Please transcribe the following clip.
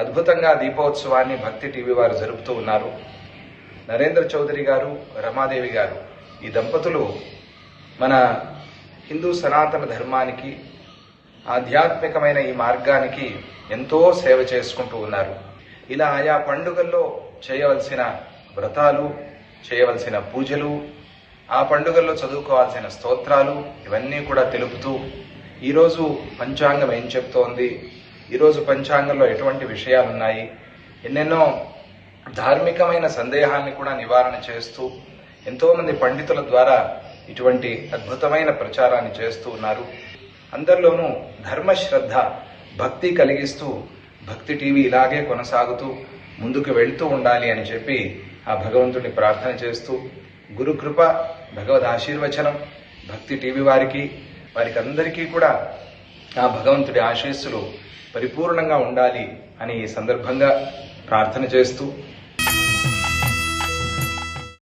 అద్భుతంగా దీపోత్సవాన్ని భక్తి టీవీ వారు జరుపుతూ ఉన్నారు. నరేంద్ర చౌదరి గారు రమాదేవి గారు ఈ దంపతులు మన హిందూ సనాతన ధర్మానికి ఆధ్యాత్మికమైన ఈ మార్గానికి ఎంతో సేవ చేసుకుంటూ ఉన్నారు. ఇలా ఆయా పండుగల్లో చేయవలసిన వ్రతాలు చేయవలసిన పూజలు ఆ పండుగల్లో చదువుకోవాల్సిన స్తోత్రాలు ఇవన్నీ కూడా తెలుపుతూ ఈరోజు పంచాంగం ఏం చెప్తోంది? ఈరోజు పంచాంగంలో ఎటువంటి విషయాలు ఉన్నాయి ఎన్నెన్నో ధార్మికమైన సందేహాన్ని కూడా నివారణ చేస్తూ ఎంతో మంది పండితుల ద్వారా ఇటువంటి అద్భుతమైన ప్రచారాన్ని చేస్తూ ఉన్నారు. అందరిలోనూ ధర్మశ్రద్ధ భక్తి కలిగిస్తూ భక్తి టీవీ ఇలాగే కొనసాగుతూ ముందుకు వెళ్తూ ఉండాలి అని చెప్పి ఆ భగవంతుడిని ప్రార్థన చేస్తూ గురుకృప భగవద్ ఆశీర్వచనం భక్తి టీవీ వారికి వారికి అందరికీ కూడా ఆ భగవంతుడి ఆశీస్సులు పరిపూర్ణంగా ఉండాలి అని ఈ సందర్భంగా ప్రార్థన చేస్తూ